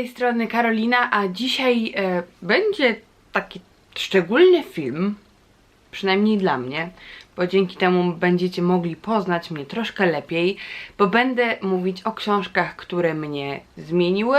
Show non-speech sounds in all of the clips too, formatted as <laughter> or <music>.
tej strony Karolina, a dzisiaj e, będzie taki szczególny film, przynajmniej dla mnie, bo dzięki temu będziecie mogli poznać mnie troszkę lepiej, bo będę mówić o książkach, które mnie zmieniły,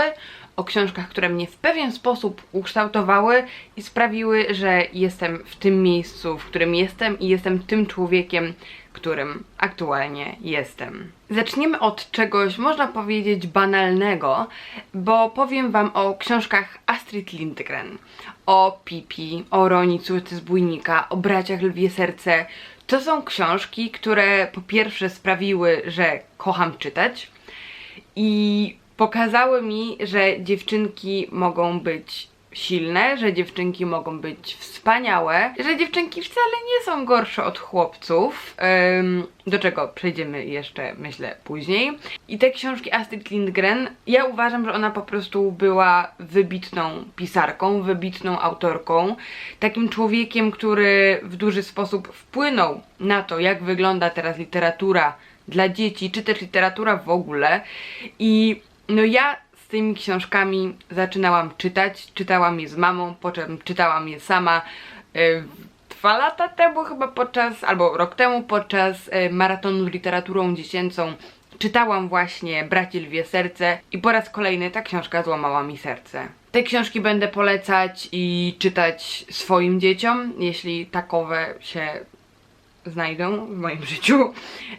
o książkach, które mnie w pewien sposób ukształtowały i sprawiły, że jestem w tym miejscu, w którym jestem i jestem tym człowiekiem, którym aktualnie jestem. Zaczniemy od czegoś, można powiedzieć, banalnego, bo powiem Wam o książkach Astrid Lindgren, o Pipi, o Roni, córce zbójnika, o braciach Lwie Serce. To są książki, które po pierwsze sprawiły, że kocham czytać i pokazały mi, że dziewczynki mogą być silne, że dziewczynki mogą być wspaniałe, że dziewczynki wcale nie są gorsze od chłopców, do czego przejdziemy jeszcze, myślę, później. I te książki Astrid Lindgren, ja uważam, że ona po prostu była wybitną pisarką, wybitną autorką, takim człowiekiem, który w duży sposób wpłynął na to, jak wygląda teraz literatura dla dzieci, czy też literatura w ogóle. I no ja tymi książkami zaczynałam czytać, czytałam je z mamą, po czym czytałam je sama y, dwa lata temu chyba podczas, albo rok temu podczas y, maratonu z literaturą dziecięcą. Czytałam właśnie Braci Lwie Serce i po raz kolejny ta książka złamała mi serce. Te książki będę polecać i czytać swoim dzieciom, jeśli takowe się znajdą w moim życiu.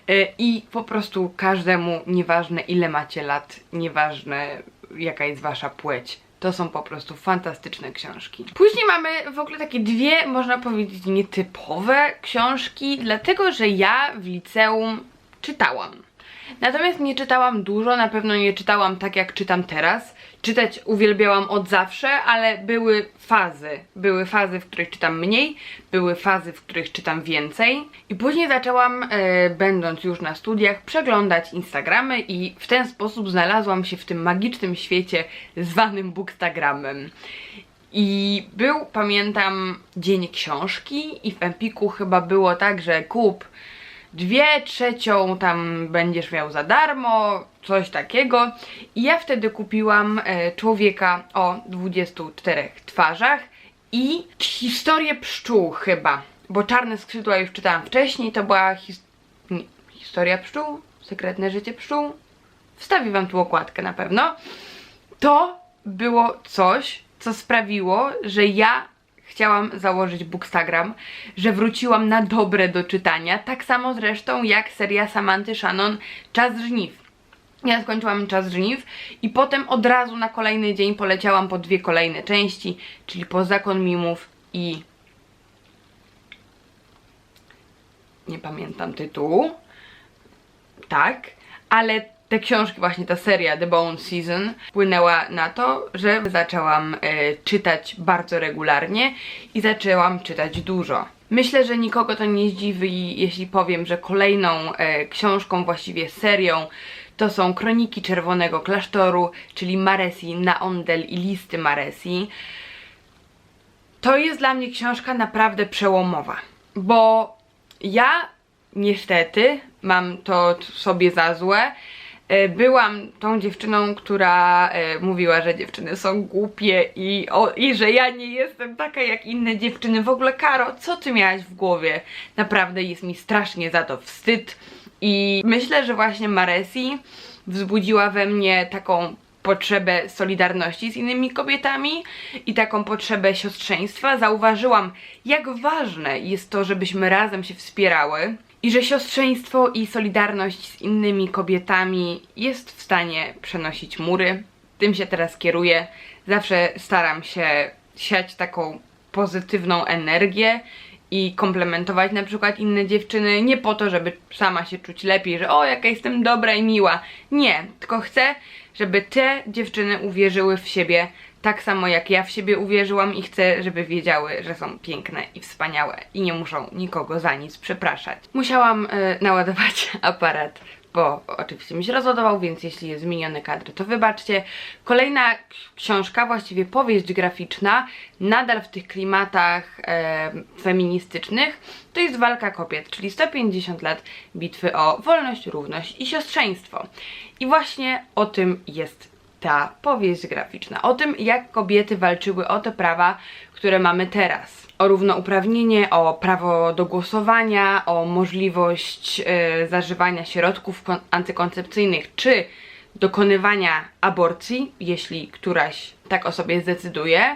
Y, i po prostu każdemu, nieważne ile macie lat, nieważne jaka jest wasza płeć, to są po prostu fantastyczne książki. Później mamy w ogóle takie dwie, można powiedzieć, nietypowe książki, dlatego że ja w liceum czytałam. Natomiast nie czytałam dużo, na pewno nie czytałam tak jak czytam teraz. Czytać uwielbiałam od zawsze, ale były fazy. Były fazy, w których czytam mniej, były fazy, w których czytam więcej. I później zaczęłam, e, będąc już na studiach, przeglądać Instagramy i w ten sposób znalazłam się w tym magicznym świecie zwanym Bookstagramem. I był, pamiętam, dzień książki i w Empiku chyba było tak, że kup dwie trzecią tam będziesz miał za darmo, coś takiego. I ja wtedy kupiłam e, człowieka o 24 twarzach i historię pszczół chyba, bo Czarne Skrzydła już czytałam wcześniej, to była his historia pszczół, sekretne życie pszczół. Wstawię wam tu okładkę na pewno. To było coś, co sprawiło, że ja chciałam założyć Bookstagram, że wróciłam na dobre do czytania, tak samo zresztą jak seria Samanty Shannon Czas Żniw. Ja skończyłam czas żniw i potem od razu na kolejny dzień poleciałam po dwie kolejne części, czyli po Zakon Mimów i... Nie pamiętam tytułu. Tak, ale te książki, właśnie ta seria The Bone Season wpłynęła na to, że zaczęłam e, czytać bardzo regularnie i zaczęłam czytać dużo. Myślę, że nikogo to nie zdziwi, jeśli powiem, że kolejną e, książką, właściwie serią, to są Kroniki Czerwonego Klasztoru, czyli Maresi, Naondel i Listy Maresi. To jest dla mnie książka naprawdę przełomowa, bo ja niestety mam to sobie za złe, byłam tą dziewczyną, która e, mówiła, że dziewczyny są głupie i, o, i że ja nie jestem taka jak inne dziewczyny. W ogóle, Karo, co ty miałaś w głowie? Naprawdę jest mi strasznie za to wstyd. I myślę, że właśnie Maresi wzbudziła we mnie taką potrzebę solidarności z innymi kobietami i taką potrzebę siostrzeństwa. Zauważyłam, jak ważne jest to, żebyśmy razem się wspierały i że siostrzeństwo i solidarność z innymi kobietami jest w stanie przenosić mury. Tym się teraz kieruję. Zawsze staram się siać taką pozytywną energię i komplementować na przykład inne dziewczyny, nie po to, żeby sama się czuć lepiej, że o, jaka jestem dobra i miła. Nie, tylko chcę, żeby te dziewczyny uwierzyły w siebie tak samo jak ja w siebie uwierzyłam i chcę, żeby wiedziały, że są piękne i wspaniałe i nie muszą nikogo za nic przepraszać. Musiałam y, naładować <laughs> aparat bo oczywiście mi się rozładował, więc jeśli jest zmieniony kadr, to wybaczcie. Kolejna książka, właściwie powieść graficzna, nadal w tych klimatach e, feministycznych, to jest Walka Kobiet, czyli 150 lat bitwy o wolność, równość i siostrzeństwo. I właśnie o tym jest ta powieść graficzna. O tym, jak kobiety walczyły o te prawa, które mamy teraz. O równouprawnienie, o prawo do głosowania, o możliwość e, zażywania środków kon- antykoncepcyjnych czy dokonywania aborcji, jeśli któraś tak o sobie zdecyduje.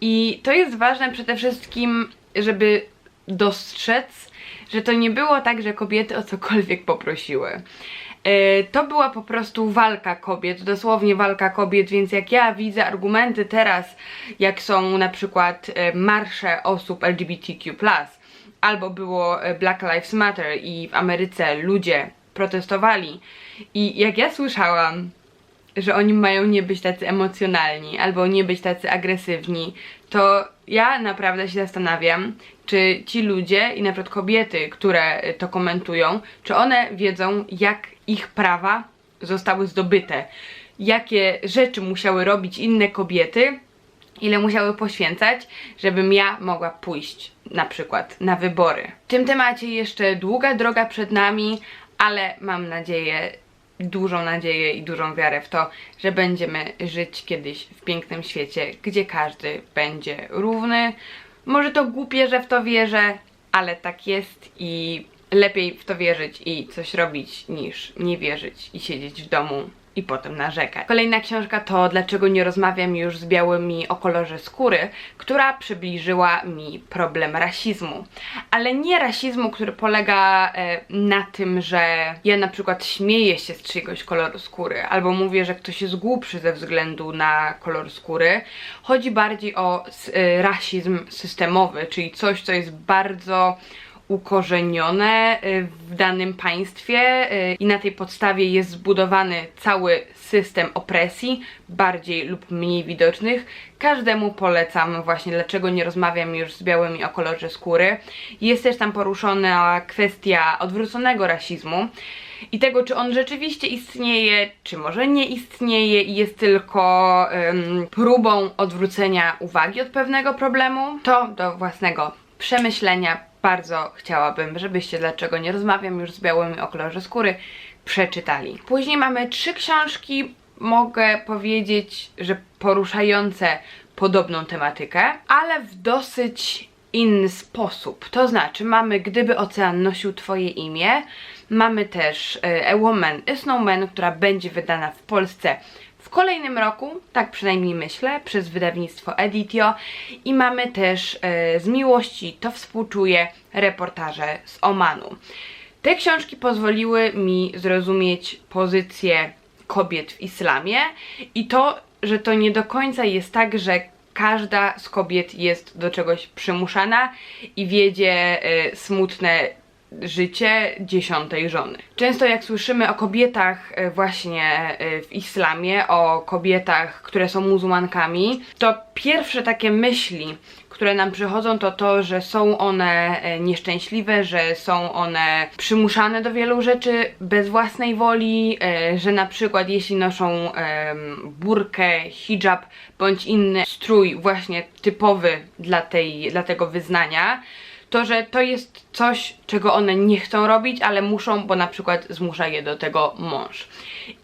I to jest ważne przede wszystkim, żeby dostrzec, że to nie było tak, że kobiety o cokolwiek poprosiły. E, To była po prostu walka kobiet, dosłownie walka kobiet, więc jak ja widzę argumenty teraz, jak są na przykład e, marsze osób LGBTQ, albo było e, Black Lives Matter i w Ameryce ludzie protestowali, i jak ja słyszałam, że oni mają nie być tacy emocjonalni albo nie być tacy agresywni, to ja naprawdę się zastanawiam, czy ci ludzie i na przykład kobiety, które to komentują, czy one wiedzą, jak ich prawa zostały zdobyte, jakie rzeczy musiały robić inne kobiety, ile musiały poświęcać, żebym ja mogła pójść na przykład na wybory. W tym temacie jeszcze długa droga przed nami, ale mam nadzieję, dużą nadzieję i dużą wiarę w to, że będziemy żyć kiedyś w pięknym świecie, gdzie każdy będzie równy. Może to głupie, że w to wierzę, ale tak jest i lepiej w to wierzyć i coś robić niż nie wierzyć i siedzieć w domu i potem narzekać. Kolejna książka to Dlaczego nie rozmawiam już z białymi o kolorze skóry, która przybliżyła mi problem rasizmu. Ale nie rasizmu, który polega e, na tym, że ja na przykład śmieję się z czyjegoś koloru skóry, albo mówię, że ktoś jest głupszy ze względu na kolor skóry. Chodzi bardziej o e, rasizm systemowy, czyli coś, co jest bardzo ukorzenione y, w danym państwie y, i na tej podstawie jest zbudowany cały system opresji, bardziej lub mniej widocznych. Każdemu polecam właśnie, dlaczego nie rozmawiam już z białymi o kolorze skóry. Jest też tam poruszona kwestia odwróconego rasizmu i tego, czy on rzeczywiście istnieje, czy może nie istnieje i jest tylko ym, próbą odwrócenia uwagi od pewnego problemu. To do własnego przemyślenia bardzo chciałabym, żebyście dlaczego nie rozmawiam już z białymi o kolorze skóry przeczytali. Później mamy trzy książki, mogę powiedzieć, że poruszające podobną tematykę, ale w dosyć inny sposób. To znaczy, mamy Gdyby ocean nosił Twoje imię, mamy też e, A Woman is No Man, która będzie wydana w Polsce w kolejnym roku, tak przynajmniej myślę, przez wydawnictwo Editio i mamy też e, z miłości to współczuję reportaże z Omanu. Te książki pozwoliły mi zrozumieć pozycję kobiet w islamie i to, że to nie do końca jest tak, że każda z kobiet jest do czegoś przymuszana i wiedzie e, smutne życie dziesiątej żony. Często jak słyszymy o kobietach e, właśnie e, w islamie, o kobietach, które są muzułmankami, to pierwsze takie myśli, które nam przychodzą, to to, że są one e, nieszczęśliwe, że są one przymuszane do wielu rzeczy bez własnej woli, że na przykład jeśli noszą burkę, hijab bądź inny strój właśnie typowy dla, tej, dla tego wyznania, to, że to jest coś, czego one nie chcą robić, ale muszą, bo na przykład zmusza je do tego mąż.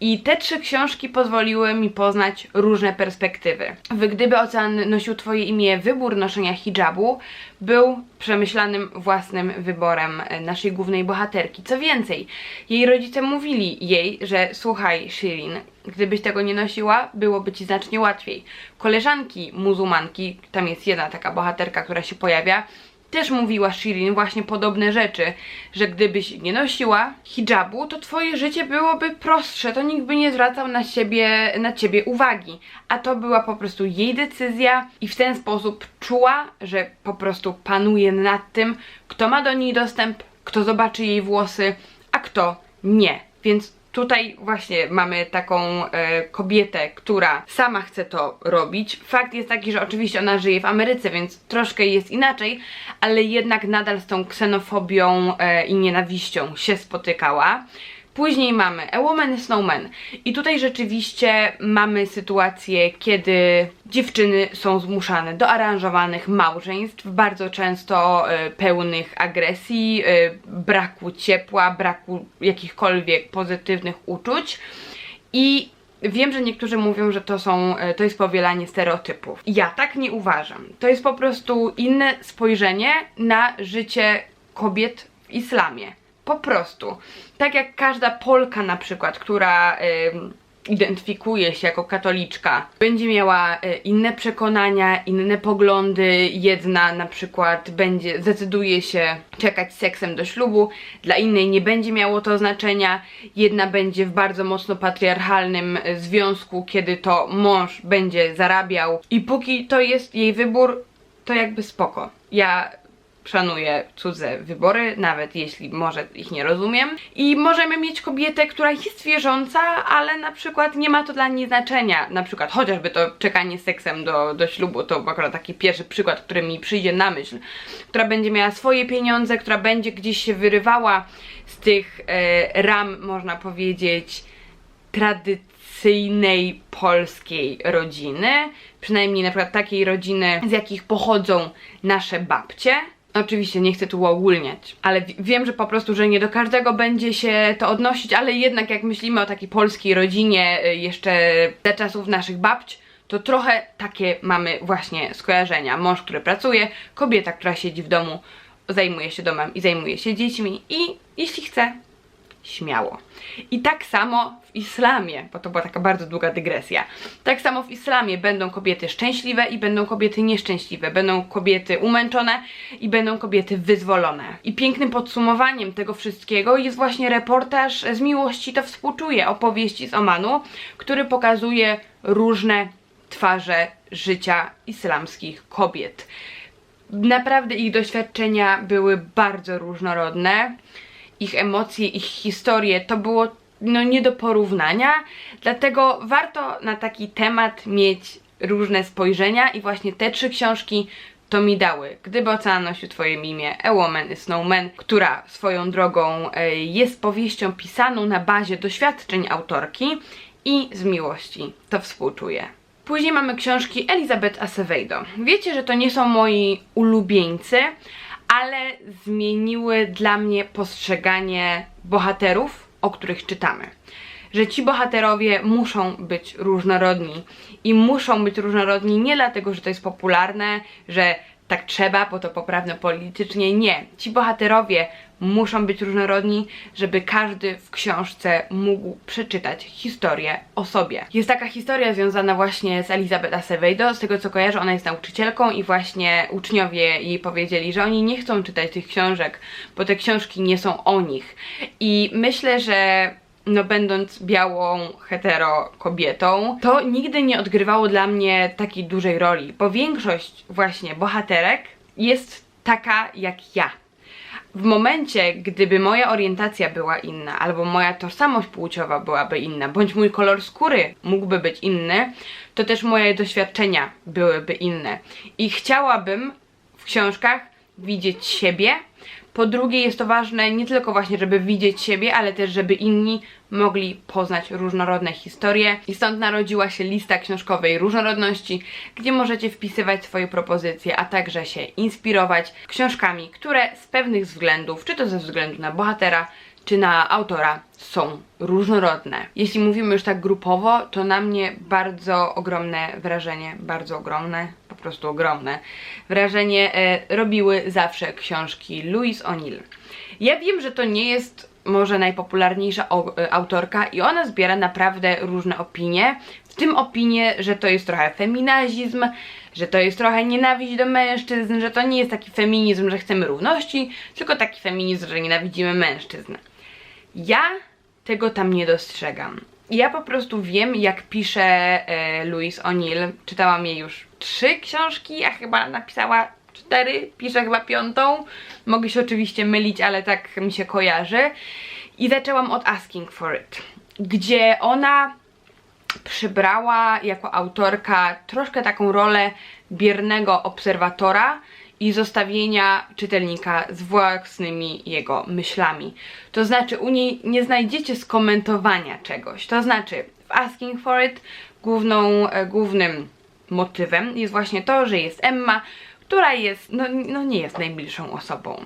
I te trzy książki pozwoliły mi poznać różne perspektywy. Gdyby Ocean nosił Twoje imię, wybór noszenia hijabu był przemyślanym własnym wyborem e, naszej głównej bohaterki. Co więcej, jej rodzice mówili jej, że słuchaj, Shirin, gdybyś tego nie nosiła, byłoby ci znacznie łatwiej. Koleżanki muzułmanki, tam jest jedna taka bohaterka, która się pojawia, też mówiła Shirin właśnie podobne rzeczy, że gdybyś nie nosiła hijabu, to twoje życie byłoby prostsze, to nikt by nie zwracał na siebie, na ciebie uwagi. A to była po prostu jej decyzja i w ten sposób czuła, że po prostu panuje nad tym, kto ma do niej dostęp, kto zobaczy jej włosy, a kto nie. Więc Tutaj właśnie mamy taką e, kobietę, która sama chce to robić. Fakt jest taki, że oczywiście ona żyje w Ameryce, więc troszkę jest inaczej, ale jednak nadal z tą ksenofobią e, i nienawiścią się spotykała. Później mamy A Woman is No Man. I tutaj rzeczywiście mamy sytuację, kiedy dziewczyny są zmuszane do aranżowanych małżeństw, bardzo często e, pełnych agresji, e, braku ciepła, braku jakichkolwiek pozytywnych uczuć. I Wiem, że niektórzy mówią, że to są, e, to jest powielanie stereotypów. Ja tak nie uważam. To jest po prostu inne spojrzenie na życie kobiet w islamie. Po prostu. Tak jak każda Polka na przykład, która identyfikuje się jako katoliczka, będzie miała y, inne przekonania, inne poglądy. Jedna na przykład będzie, zdecyduje się czekać seksem do ślubu, dla innej nie będzie miało to znaczenia. Jedna będzie w bardzo mocno patriarchalnym y, związku, kiedy to mąż będzie zarabiał i póki to jest jej wybór, to jakby spoko. Ja szanuję cudze wybory, nawet jeśli może ich nie rozumiem. I możemy mieć kobietę, która jest wierząca, ale na przykład nie ma to dla niej znaczenia. Na przykład chociażby to czekanie seksem do, do ślubu, to akurat taki pierwszy przykład, który mi przyjdzie na myśl. Która będzie miała swoje pieniądze, która będzie gdzieś się wyrywała z tych e, ram, można powiedzieć, tradycyjnej polskiej rodziny, przynajmniej na przykład takiej rodziny, z jakich pochodzą nasze babcie. Oczywiście nie chcę tu uogólniać, ale wiem, że po prostu, że nie do każdego będzie się to odnosić, ale jednak jak myślimy o takiej polskiej rodzinie y, jeszcze za czasów naszych babć, to trochę takie mamy właśnie skojarzenia. Mąż, który pracuje, kobieta, która siedzi w domu, zajmuje się domem i zajmuje się dziećmi i jeśli chce, śmiało. I tak samo w islamie, bo to była taka bardzo długa dygresja, tak samo w islamie będą kobiety szczęśliwe i będą kobiety nieszczęśliwe, będą kobiety umęczone i będą kobiety wyzwolone. I pięknym podsumowaniem tego wszystkiego jest właśnie reportaż z miłości to współczuje opowieści z Omanu, który pokazuje różne twarze życia islamskich kobiet. Naprawdę ich doświadczenia były bardzo różnorodne ich emocje, ich historie, to było no nie do porównania, dlatego warto na taki temat mieć różne spojrzenia i właśnie te trzy książki to mi dały. Gdyby ocean nosił twoje imię, A Woman is No Man, która swoją drogą e, jest powieścią pisaną na bazie doświadczeń autorki i z miłości. To współczuję. Później mamy książki Elizabeth Acevedo. Wiecie, że to nie są moi ulubieńcy, ale zmieniły dla mnie postrzeganie bohaterów, o których czytamy. Że ci bohaterowie muszą być różnorodni i muszą być różnorodni nie dlatego, że to jest popularne, że tak trzeba, bo to poprawne politycznie. Nie. Ci bohaterowie muszą być różnorodni, żeby każdy w książce mógł przeczytać historię o sobie. Jest taka historia związana właśnie z Elizabeth Acevedo, z tego co kojarzę, ona jest nauczycielką i właśnie uczniowie jej powiedzieli, że oni nie chcą czytać tych książek, bo te książki nie są o nich. I myślę, że no będąc białą hetero kobietą, to nigdy nie odgrywało dla mnie takiej dużej roli, bo większość właśnie bohaterek jest taka jak ja. W momencie, gdyby moja orientacja była inna, albo moja tożsamość płciowa byłaby inna, bądź mój kolor skóry mógłby być inny, to też moje doświadczenia byłyby inne. I chciałabym w książkach widzieć siebie, po drugie jest to ważne nie tylko właśnie, żeby widzieć siebie, ale też, żeby inni mogli poznać różnorodne historie. I stąd narodziła się lista książkowej różnorodności, gdzie możecie wpisywać swoje propozycje, a także się inspirować książkami, które z pewnych względów, czy to ze względu na bohatera, czy na autora są różnorodne. Jeśli mówimy już tak grupowo, to na mnie bardzo ogromne wrażenie, bardzo ogromne, prostu ogromne wrażenie e, robiły zawsze książki Louise O'Neill. Ja wiem, że to nie jest może najpopularniejsza e, autorka i ona zbiera naprawdę różne opinie, w tym opinie, że to jest trochę feminazizm, że to jest trochę nienawiść do mężczyzn, że to nie jest taki feminizm, że chcemy równości, tylko taki feminizm, że nienawidzimy mężczyzn. Ja tego tam nie dostrzegam. Ja po prostu wiem, jak pisze e, Louise O'Neill. Czytałam jej już trzy książki, a chyba napisała cztery, pisze chyba piątą. Mogę się oczywiście mylić, ale tak mi się kojarzy. I zaczęłam od Asking for It, gdzie ona przybrała jako autorka troszkę taką rolę biernego obserwatora, i zostawienia czytelnika z własnymi jego myślami. To znaczy, u niej nie znajdziecie skomentowania czegoś. To znaczy, w Asking for It główną, e, głównym motywem jest właśnie to, że jest Emma, która jest, no, no nie jest najbliższą osobą.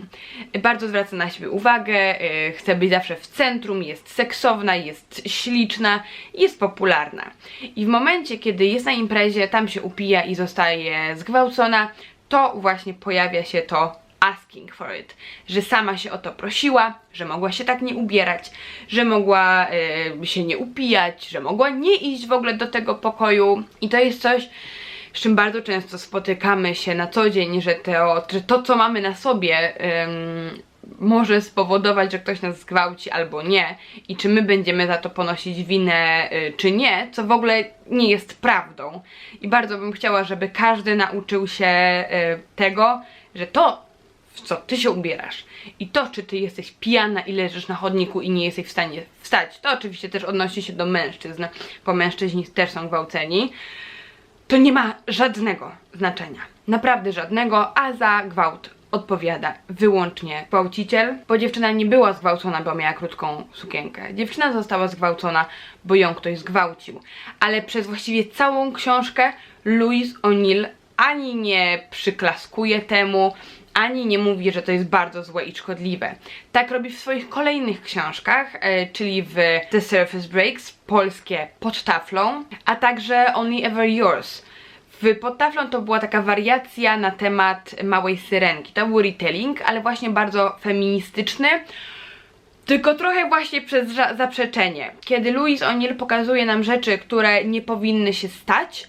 Bardzo zwraca na siebie uwagę, yy, chce być zawsze w centrum, jest seksowna, jest śliczna, jest popularna. I w momencie, kiedy jest na imprezie, tam się upija i zostaje zgwałcona, to właśnie pojawia się to asking for it, że sama się o to prosiła, że mogła się tak nie ubierać, że mogła y, się nie upijać, że mogła nie iść w ogóle do tego pokoju. I to jest coś, z czym bardzo często spotykamy się na co dzień, że to, że to co mamy na sobie może spowodować, że ktoś nas zgwałci albo nie. I czy my będziemy za to ponosić winę y, czy nie, co w ogóle nie jest prawdą. I bardzo bym chciała, żeby każdy nauczył się y, tego, że to co ty się ubierasz i to, czy ty jesteś pijana i leżysz na chodniku i nie jesteś w stanie wstać, to oczywiście też odnosi się do mężczyzn, bo mężczyźni też są gwałceni, to nie ma żadnego znaczenia. Naprawdę żadnego, a za gwałt odpowiada wyłącznie gwałciciel, bo dziewczyna nie była zgwałcona, bo miała krótką sukienkę. Dziewczyna została zgwałcona, bo ją ktoś zgwałcił. Ale przez właściwie całą książkę Louise O'Neill ani nie przyklaskuje temu, ani nie mówi, że to jest bardzo złe i szkodliwe. Tak robi w swoich kolejnych książkach, e, czyli w The Surface Breaks, polskie pod taflą, a także Only Ever Yours. W pod taflą to była taka wariacja na temat małej syrenki. To był retelling, ale właśnie bardzo feministyczny. Tylko trochę właśnie przez zaprzeczenie. Kiedy Louise O'Neill pokazuje nam rzeczy, które nie powinny się stać,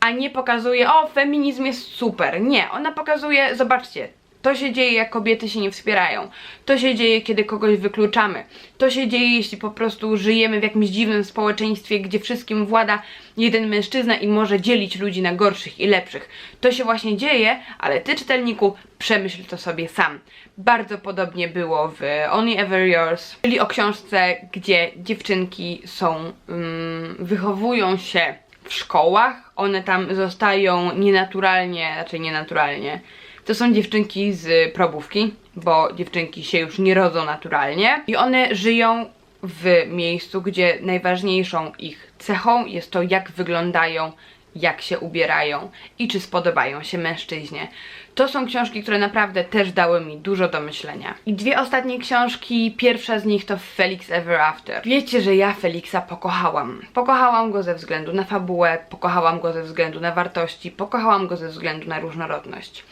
a nie pokazuje, o, feminizm jest super. Nie, ona pokazuje, zobaczcie, to się dzieje, jak kobiety się nie wspierają. To się dzieje, kiedy kogoś wykluczamy. To się dzieje, jeśli po prostu żyjemy w jakimś dziwnym społeczeństwie, gdzie wszystkim włada jeden mężczyzna i może dzielić ludzi na gorszych i lepszych. To się właśnie dzieje, ale ty, czytelniku, przemyśl to sobie sam. Bardzo podobnie było w Only Ever Yours, czyli o książce, gdzie dziewczynki są, um, wychowują się szkołach, one tam zostają nienaturalnie, raczej nienaturalnie. To są dziewczynki z probówki, bo dziewczynki się już nie rodzą naturalnie i one żyją w miejscu, gdzie najważniejszą ich cechą jest to, jak wyglądają jak się ubierają i czy spodobają się mężczyźnie. To są książki, które naprawdę też dały mi dużo do myślenia. I dwie ostatnie książki, pierwsza z nich to Felix Ever After. Wiecie, że ja Felixa pokochałam. Pokochałam go ze względu na fabułę, pokochałam go ze względu na wartości, pokochałam go ze względu na różnorodność.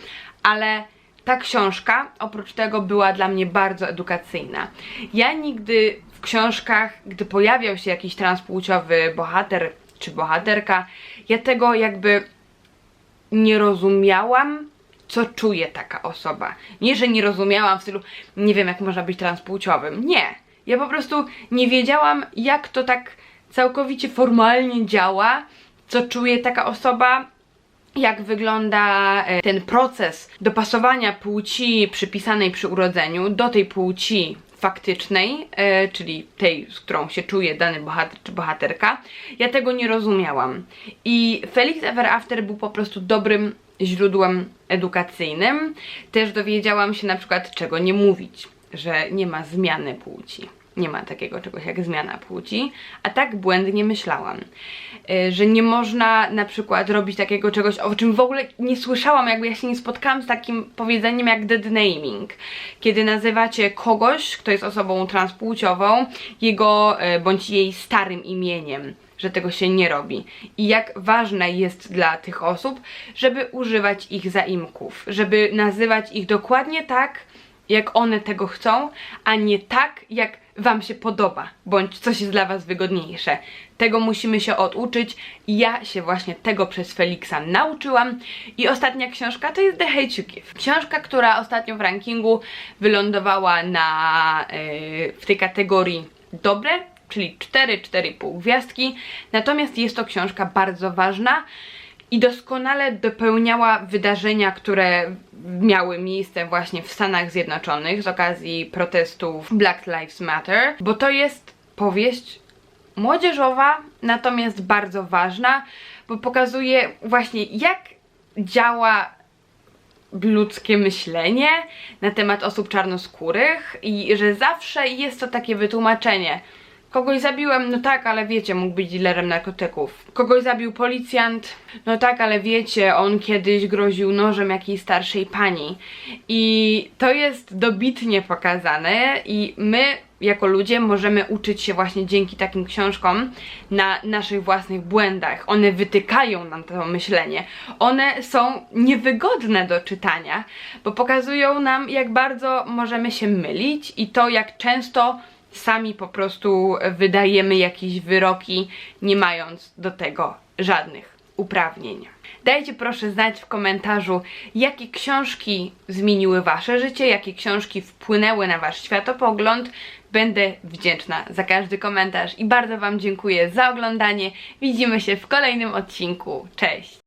Ale ta książka oprócz tego była dla mnie bardzo edukacyjna. Ja nigdy w książkach, gdy pojawiał się jakiś transpłciowy bohater czy bohaterka, ja tego jakby nie rozumiałam, co czuje taka osoba. Nie, że nie rozumiałam w stylu, nie wiem jak można być transpłciowym. Nie. Ja po prostu nie wiedziałam, jak to tak całkowicie formalnie działa, co czuje taka osoba, jak wygląda e, ten proces dopasowania płci przypisanej przy urodzeniu do tej płci faktycznej, e, czyli tej, z którą się czuje dany bohater czy bohaterka, ja tego nie rozumiałam. I Felix Ever After był po prostu dobrym źródłem edukacyjnym. Też dowiedziałam się na przykład czego nie mówić, że nie ma zmiany płci nie ma takiego czegoś jak zmiana płci, a tak błędnie myślałam, y, że nie można na przykład robić takiego czegoś, o czym w ogóle nie słyszałam, jakby ja się nie spotkałam z takim powiedzeniem jak dead naming, kiedy nazywacie kogoś, kto jest osobą transpłciową, jego y, bądź jej starym imieniem że tego się nie robi. I jak ważne jest dla tych osób, żeby używać ich zaimków, żeby nazywać ich dokładnie tak, jak one tego chcą, a nie tak, jak Wam się podoba, bądź coś jest dla Was wygodniejsze. Tego musimy się oduczyć ja się właśnie tego przez Felixa nauczyłam. I ostatnia książka to jest The Hate You Give. Książka, która ostatnio w rankingu wylądowała na, yy, w tej kategorii dobre, czyli 4-4,5 gwiazdki. Natomiast jest to książka bardzo ważna, i doskonale dopełniała wydarzenia, które miały miejsce właśnie w Stanach Zjednoczonych z okazji protestów Black Lives Matter, bo to jest powieść młodzieżowa, natomiast bardzo ważna, bo pokazuje właśnie jak działa ludzkie myślenie na temat osób czarnoskórych i że zawsze jest to takie wytłumaczenie Kogoś zabiłem, no tak, ale wiecie, mógł być dealerem narkotyków. Kogoś zabił policjant, no tak, ale wiecie, on kiedyś groził nożem jakiejś starszej pani. I to jest dobitnie pokazane i my jako ludzie możemy uczyć się właśnie dzięki takim książkom na naszych własnych błędach. One wytykają nam to myślenie. One są niewygodne do czytania, bo pokazują nam, jak bardzo możemy się mylić i to, jak często sami po prostu wydajemy jakieś wyroki, nie mając do tego żadnych uprawnień. Dajcie proszę znać w komentarzu, jakie książki zmieniły Wasze życie, jakie książki wpłynęły na Wasz światopogląd. Będę wdzięczna za każdy komentarz i bardzo Wam dziękuję za oglądanie. Widzimy się w kolejnym odcinku. Cześć!